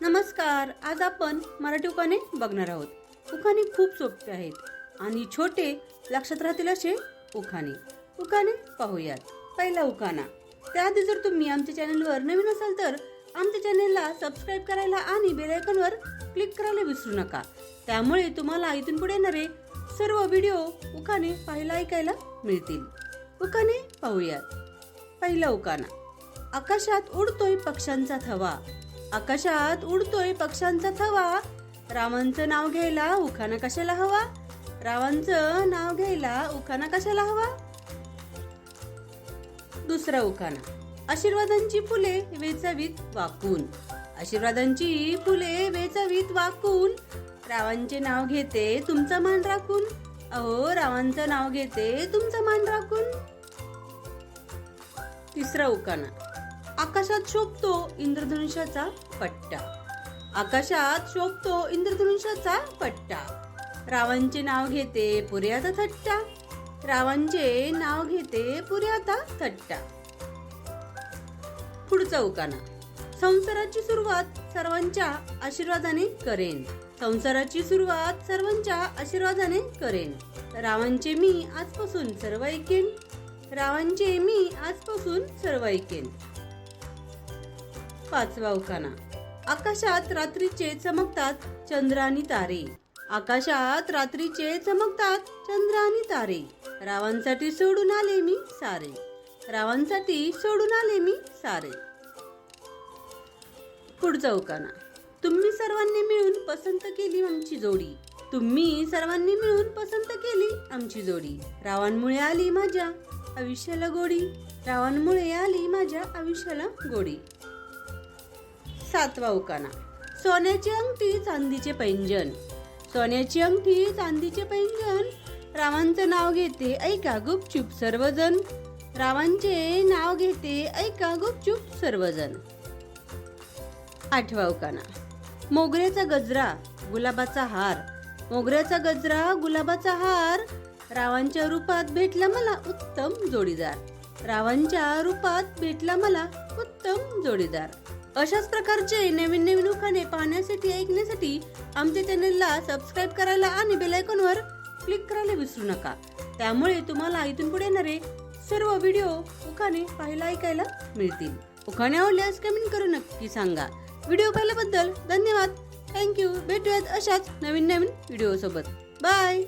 नमस्कार आज आपण मराठी उखाणे बघणार आहोत. उखाणे खूप सोपे आहेत आणि छोटे लक्षात राहतील असे उखाणे. उखाणे पाहूयात. पहिला उखाणा. त्याआधी जर तुम्ही आमच्या चॅनलवर नवीन असाल तर आमच्या चॅनलला सबस्क्राईब करायला आणि बेल आयकॉनवर क्लिक करायला विसरू नका. त्यामुळे तुम्हाला इथून पुढे येणारे सर्व व्हिडिओ उखाणे पाहायला ऐकायला मिळतील. उखाणे पाहूयात. पहिला उखाणा. आकाशात उडतोय पक्ष्यांचा थवा. आकाशात उडतोय पक्ष्यांचा थवा. रावांचं नाव घ्यायला उखाना कशाला हवा? रावांचं नाव घ्यायला उखाना कशाला हवा? दुसरा उखाना आशीर्वादांची फुले वेचावीत वाकून. आशीर्वादांची फुले वेचावीत वाकून. रावांचे नाव घेते तुमचा मान राखून. अहो रावांचं नाव घेते तुमचा मान राखून. तिसरा उखाना आकाशात शोभतो इंद्रधनुष्याचा पट्टा. आकाशात शोभतो इंद्रधनुष्याचा पट्टा. रावांचे नाव घेते पुऱ्याता थट्टा. रावांचे नाव घेते पुऱ्याता थट्टा. पुढचा उकाना. संसाराची सुरुवात सर्वांच्या आशीर्वादाने करेन. संसाराची सुरुवात सर्वांच्या आशीर्वादाने करेन. रावांचे मी आजपासून सर्व ऐकेन. रावांचे मी आजपासून सर्व ऐकेन. पाचवा उखाणा. आकाशात रात्रीचे चमकतात चंद्र आणि तारे. आकाशात रात्रीचे चमकतात चंद्र आणि तारे. रावांसाठी सोडून आले मी सारे. रावांसाठी सोडून आले मी सारे. पुढचा उखाणा. तुम्ही सर्वांनी मिळून पसंत केली आमची जोडी. तुम्ही सर्वांनी मिळून पसंत केली आमची जोडी. रावांमुळे आली माझ्या आयुष्याला गोडी. रावांमुळे आली माझ्या आयुष्याला गोडी. सातवा उकाना. सोन्याची अंगठी चांदीचे पैंजन सोन्याची अंगठी चांदीचे पैंजन रावांचं नाव घेते ऐका गुपचूप सर्वजण. रावांचे नाव घेते ऐका गुपचूप सर्वजण. आठवा उकाना. मोगऱ्याचा गजरा गुलाबाचा हार. मोगऱ्याचा गजरा गुलाबाचा हार. रावांच्या रूपात भेटला मला उत्तम जोडीदार. रावांच्या रूपात भेटला मला उत्तम जोडीदार. अशाच प्रकारचे नवीन नवीन उखाणे पाहण्यासाठी ऐकण्यासाठी आमच्या चॅनलला सबस्क्राईब करायला आणि बेल आयकॉनवर क्लिक करायला विसरू नका. त्यामुळे तुम्हाला इथून पुढे येणारे सर्व व्हिडिओ उखाणे पाहायला ऐकायला मिळतील. उखाणे आवडल्यास कमेंट करून नक्की सांगा. व्हिडिओ पाहिल्याबद्दल धन्यवाद. थँक्यू भेटूयात अशाच नवीन नवीन व्हिडिओ सोबत. बाय